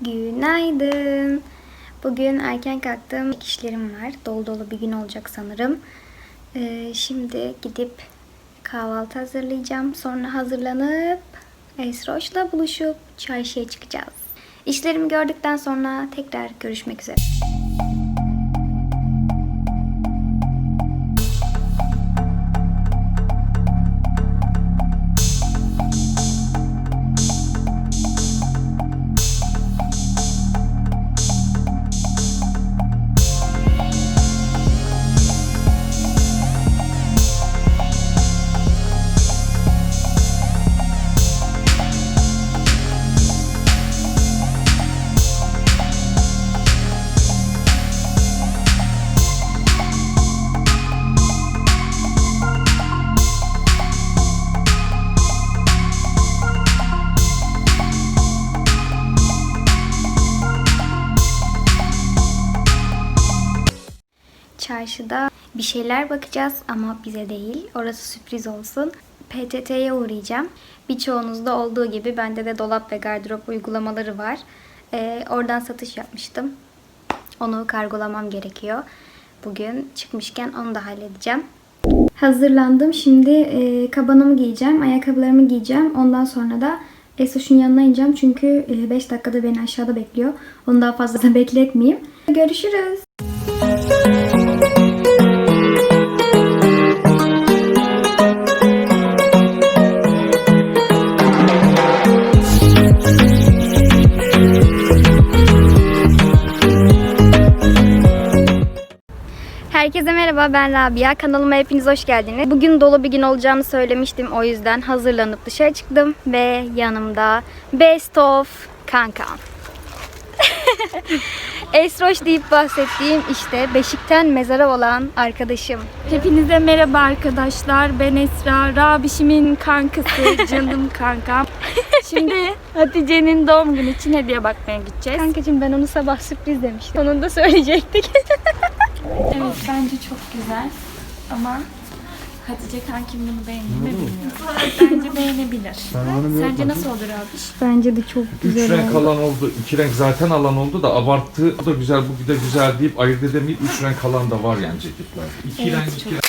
Günaydın. Bugün erken kalktım. İşlerim var. Dolu dolu bir gün olacak sanırım. Ee, şimdi gidip kahvaltı hazırlayacağım. Sonra hazırlanıp Esroş'la buluşup çarşıya çıkacağız. İşlerimi gördükten sonra tekrar görüşmek üzere. Çarşıda bir şeyler bakacağız ama bize değil. Orası sürpriz olsun. PTT'ye uğrayacağım. Birçoğunuzda olduğu gibi bende de dolap ve gardırop uygulamaları var. Ee, oradan satış yapmıştım. Onu kargolamam gerekiyor. Bugün çıkmışken onu da halledeceğim. Hazırlandım. Şimdi e, kabanımı giyeceğim, ayakkabılarımı giyeceğim. Ondan sonra da Esoş'un yanına ineceğim. Çünkü 5 dakikada beni aşağıda bekliyor. Onu daha fazla da bekletmeyeyim. Görüşürüz. Herkese merhaba ben Rabia. Kanalıma hepiniz hoş geldiniz. Bugün dolu bir gün olacağını söylemiştim. O yüzden hazırlanıp dışarı çıktım. Ve yanımda Best of Kankam. Esroş deyip bahsettiğim işte Beşik'ten mezara olan arkadaşım. Hepinize merhaba arkadaşlar. Ben Esra. Rabişimin kankası, canım kankam. Şimdi Hatice'nin doğum günü için hediye bakmaya gideceğiz. Kankacığım ben onu sabah sürpriz demiştim. Onu da söyleyecektik. Evet bence çok güzel. Ama Hatice kankim bunu beğenir mi bilmiyorum. Bence beğenebilir. Sence nasıl olur abiş? Bence de çok Üç güzel renk oldu. alan oldu. iki renk zaten alan oldu da abarttı. Bu da güzel, bu da güzel deyip ayırt edemeyip üç renk alan da var yani ceketlerde. İki Evet, renk, çok- iki renk.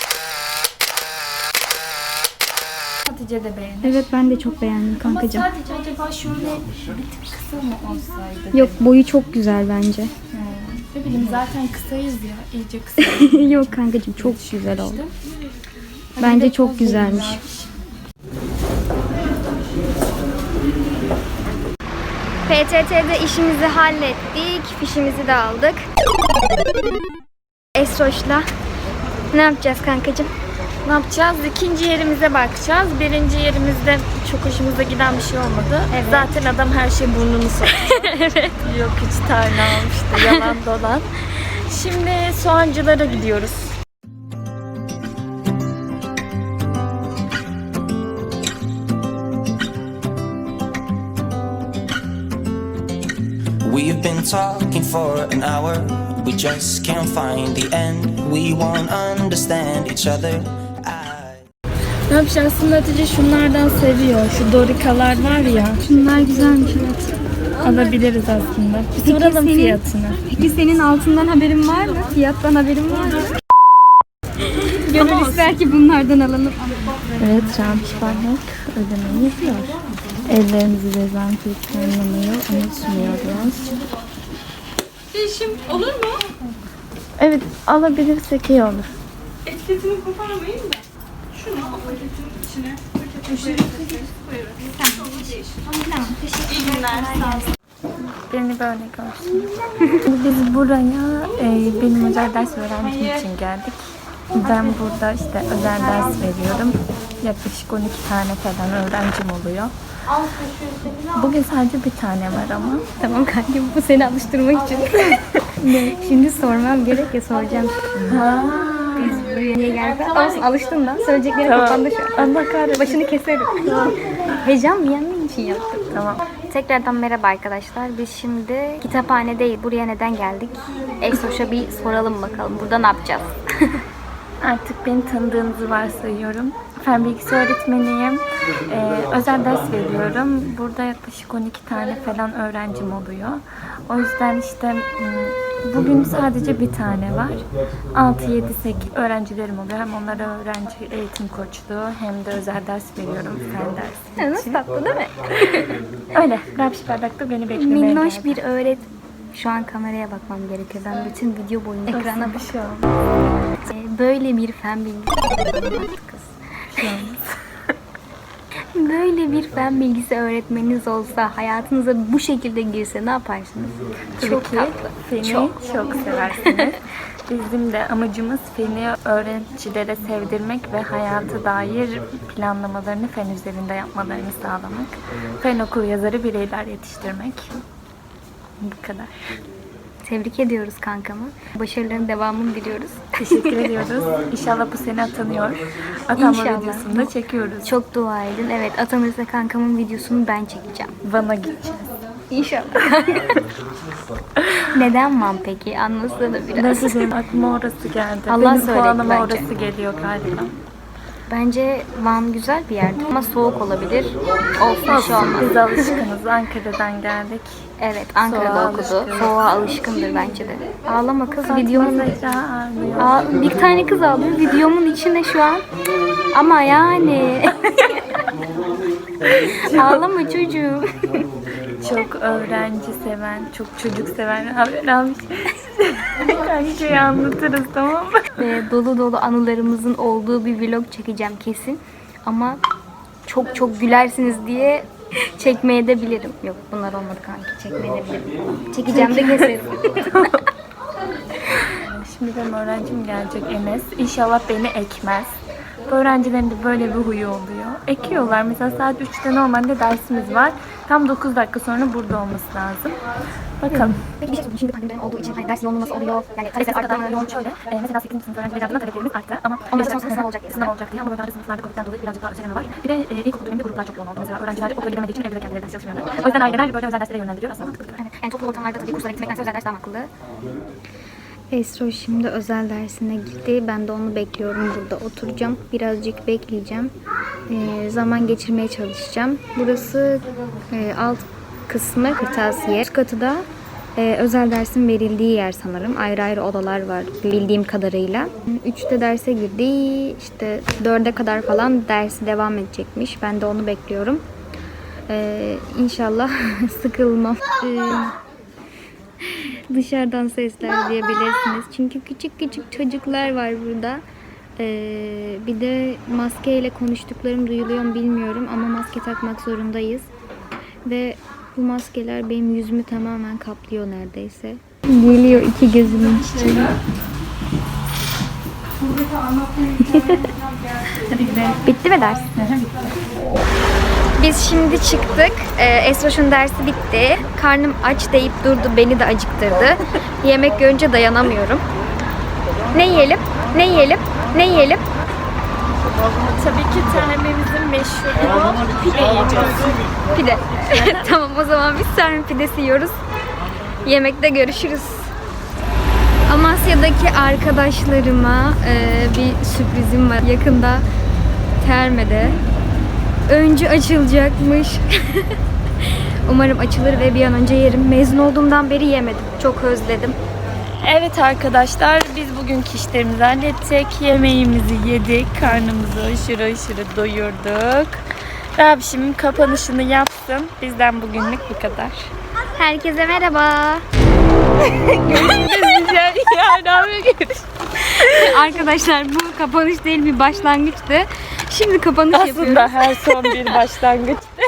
Hatice de beğenir. Evet ben de çok beğendim Ama kankacığım. sadece acaba şöyle bir tık kısa mı olsaydı? Yok boyu çok güzel bence. Ne bileyim zaten kısayız ya. iyice kısa. Yok kankacığım çok güzel oldu. Hadi Bence de çok poz güzelmiş. abiş. PTT'de işimizi hallettik. Fişimizi de aldık. Esroş'la ne yapacağız kankacığım? Ne yapacağız? İkinci yerimize bakacağız. Birinci yerimizde çok hoşumuza giden bir şey olmadı. Evet. Zaten adam her şey burnunu soktu. evet. Yok üç tane almıştı. Yalan dolan. Şimdi soğancılara gidiyoruz. We've been talking for an hour. We just can't find the end. We won't understand each other. Ne yapacağız? Aslında Hatice şunlardan seviyor. Şu dorikalar var ya. Şunlar güzelmiş evet. Alabiliriz aslında. Bir Peki soralım senin- fiyatını. Peki senin altından haberin var mı? Fiyattan haberin var mı? Gönül ister ki bunlardan alalım. Evet, Ramiş Parmak ödemeyi yapıyor. Ellerimizi dezenfektanlamayı unutmuyoruz. Değişim olur mu? Evet, alabilirsek iyi olur. Etiketini koparmayın da. Şunu o paketin içine. Tamam. Sağ olun. Beni böyle görsün. Biz buraya e, benim özel ders öğrencim için geldik. Ben burada işte özel ders veriyorum. Yaklaşık 12 tane falan öğrencim oluyor. Bugün sadece bir tane var ama. Tamam kankim bu seni alıştırmak için. Şimdi sormam gerek ya soracağım. Biz buraya niye geldik? Olsun alıştın da. Söyleyeceklerim kafanda şu an. Allah kahretsin. Başını keserim. Heyecan mı yendiğin için yaptım. Tamam. Tekrardan merhaba arkadaşlar. Biz şimdi kitaphane değil. Buraya neden geldik? Esoş'a bir soralım bakalım. Burada ne yapacağız? Artık beni tanıdığınızı varsayıyorum. fen bilgisi öğretmeniyim. Ee, özel ders veriyorum. Burada yaklaşık 12 tane falan öğrencim oluyor. O yüzden işte hmm, bugün sadece bir tane var. 6-7-8 öğrencilerim oluyor. Hem onlara öğrenci eğitim koçluğu hem de özel ders veriyorum fen dersi Nasıl için. tatlı değil mi? Öyle. Rapşi Bardak'ta beni beklemeye Minnoş bir öğret... Şu an kameraya bakmam gerekiyor. Ben bütün video boyunca ekrana Nasıl bir şey? Ee, Böyle bir fen bilgisi kız. Böyle bir fen bilgisi öğretmeniniz olsa, hayatınıza bu şekilde girse ne yaparsınız? Çok ki tatlı. Feni çok. seversiniz. Bizim de amacımız feni öğrencilere sevdirmek ve hayata dair planlamalarını fen üzerinde yapmalarını sağlamak. Fen okul yazarı bireyler yetiştirmek. Bu kadar. Tebrik ediyoruz kankamı. Başarıların devamını diliyoruz. Teşekkür ediyoruz. İnşallah bu sene atanıyor. Atanma İnşallah. videosunu da çekiyoruz. Çok dua edin. Evet atanırsa kankamın videosunu ben çekeceğim. Van'a gideceğiz. İnşallah. Neden Van peki? Anlatsana biraz. Nasıl diyeyim aklıma orası geldi. Allah Benim söyledi puanıma bence. orası geliyor galiba. Bence Van güzel bir yerdir ama soğuk olabilir. Olsun bir şey olmaz. Biz alışkınız. Ankara'dan geldik. Evet Ankara'da Soğuğa okudu. alışkın. Soğuğa alışkındır bence de. Ağlama kız videomun... Bir tane kız ağlıyor videomun içinde şu an. Ama yani. Ağlama çocuğum. Çok öğrenci seven, çok çocuk seven haber almış. Kankayı anlatırız tamam mı? Ve dolu dolu anılarımızın olduğu bir vlog çekeceğim kesin. Ama çok çok gülersiniz diye çekmeye de bilirim. Yok bunlar olmadı kanki çekmeye de bilirim. Çekeceğim de kesin. Şimdi benim öğrencim gelecek Enes. İnşallah beni ekmez. Öğrencilerin de böyle bir huyu oluyor. Ekiyorlar. Mesela saat 3'te normalde dersimiz var. Tam 9 dakika sonra burada olması lazım. Bakalım. Peki bir şey söyleyeyim. Şimdi pandemiden olduğu için hani ders yoğunluğu nasıl oluyor? Yani Talep arttı. Yoğun şöyle. E, mesela 8. sınıf öğrencileri adına taleplerimiz arttı. Ama Ama mesela sonra sınav olacak diye. Sınav olacak diye. Ama böyle arada sınıflarda Covid'den dolayı birazcık daha özeleme var. Bir de e, ilkokul döneminde gruplar çok yoğun oldu. Mesela öğrenciler okula gidemediği için evde de kendileri ders çalışmıyorlar. O yüzden aileler böyle özel derslere yönlendiriyor. Aslında mantıklı. Evet. Yani toplu ortamlarda tabii kurslara gitmektense özel ders daha akıllı. Esro şimdi özel dersine gitti. Ben de onu bekliyorum burada. Oturacağım. Birazcık bekleyeceğim. Ee, zaman geçirmeye çalışacağım. Burası e, alt kısmı kırtasiye. Üst katı da e, özel dersin verildiği yer sanırım. Ayrı ayrı odalar var bildiğim kadarıyla. Üçte derse girdi. İşte dörde kadar falan dersi devam edecekmiş. Ben de onu bekliyorum. Ee, inşallah sıkılmam. Ee, dışarıdan sesler duyabilirsiniz. Çünkü küçük küçük çocuklar var burada. Ee, bir de maskeyle konuştuklarım duyuluyor mu bilmiyorum ama maske takmak zorundayız. Ve bu maskeler benim yüzümü tamamen kaplıyor neredeyse. Geliyor iki gözümün çiçeği. Bitti mi ders? Biz şimdi çıktık. Ee, Esroş'un dersi bitti. Karnım aç deyip durdu. Beni de acıktırdı. Yemek görünce dayanamıyorum. Ne yiyelim? Ne yiyelim? Ne yiyelim? Tabii ki termemizin meşhuru pide yiyeceğiz. Pide. tamam o zaman biz sarma pidesi yiyoruz. Yemekte görüşürüz. Amasya'daki arkadaşlarıma e, bir sürprizim var. Yakında Terme'de öncü açılacakmış. Umarım açılır ve bir an önce yerim. Mezun olduğumdan beri yemedim. Çok özledim. Evet arkadaşlar biz bugünkü işlerimizi hallettik. Yemeğimizi yedik. Karnımızı aşırı aşırı doyurduk. Rabişim kapanışını yapsın. Bizden bugünlük bu kadar. Herkese merhaba. Güzel ya Arkadaşlar bu kapanış değil bir başlangıçtı. Şimdi kapanış yapıyoruz. Aslında her son bir başlangıç.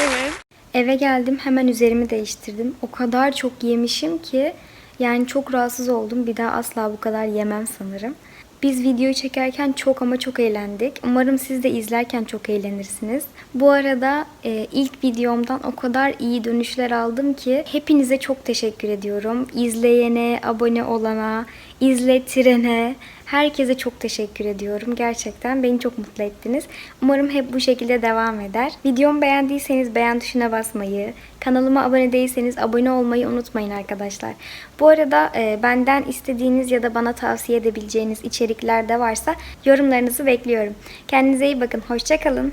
evet. Eve geldim hemen üzerimi değiştirdim. O kadar çok yemişim ki yani çok rahatsız oldum. Bir daha asla bu kadar yemem sanırım. Biz videoyu çekerken çok ama çok eğlendik. Umarım siz de izlerken çok eğlenirsiniz. Bu arada e, ilk videomdan o kadar iyi dönüşler aldım ki hepinize çok teşekkür ediyorum. İzleyene, abone olana, İzle, herkese çok teşekkür ediyorum. Gerçekten beni çok mutlu ettiniz. Umarım hep bu şekilde devam eder. Videomu beğendiyseniz beğen tuşuna basmayı, kanalıma abone değilseniz abone olmayı unutmayın arkadaşlar. Bu arada e, benden istediğiniz ya da bana tavsiye edebileceğiniz içerikler de varsa yorumlarınızı bekliyorum. Kendinize iyi bakın. Hoşçakalın.